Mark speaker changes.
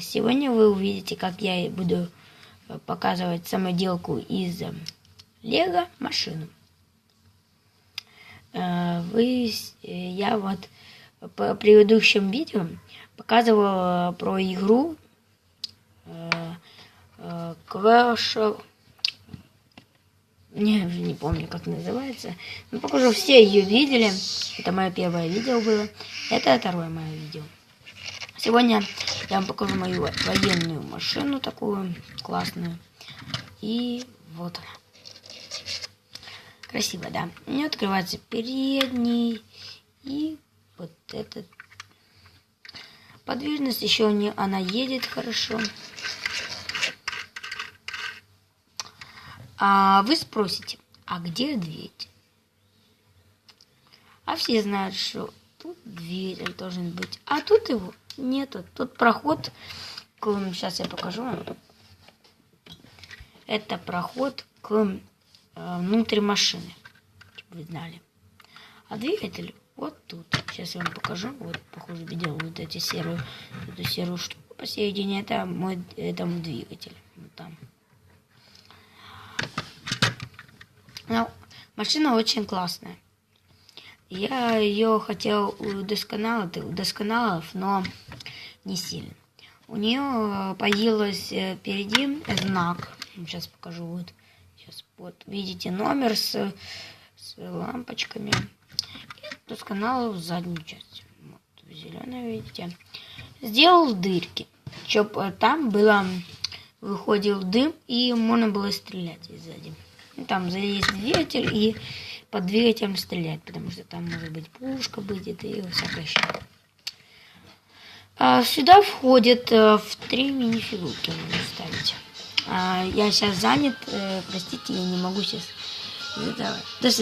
Speaker 1: Сегодня вы увидите, как я буду э, показывать самоделку из э, Лего машину. Э, вы, я вот по предыдущем видео показывал про игру Clash не, не помню, как называется. Но покажу, все ее видели. Это мое первое видео было. Это второе мое видео. Сегодня я вам покажу мою военную машину такую классную. И вот она. Красиво, да. У нее открывается передний и вот этот. Подвижность еще у нее, она едет хорошо. А вы спросите, а где двигатель? А все знают, что тут двигатель должен быть, а тут его нету. Тут проход, сейчас я покажу. Это проход к э, внутрь машины, чтобы вы знали. А двигатель вот тут. Сейчас я вам покажу. Вот, похоже, видел вот эти серую, эту серую штуку посередине. Это мой, это мой двигатель. Вот там. Ну, машина очень классная. Я ее хотел удосконалить, удосконалов, но не сильно. У нее появилась э, впереди знак. Сейчас покажу. Вот, сейчас вот видите номер с, с лампочками. И досконалил заднюю часть. Вот, зеленая видите. Сделал дырки, чтобы там было выходил дым и можно было стрелять сзади. Ну, там залезть двигатель и под двигателем стрелять, потому что там может быть пушка будет и всякое еще. А, сюда входит а, в три мини-фигурки ставить. А, я сейчас занят, э, простите, я не могу сейчас. До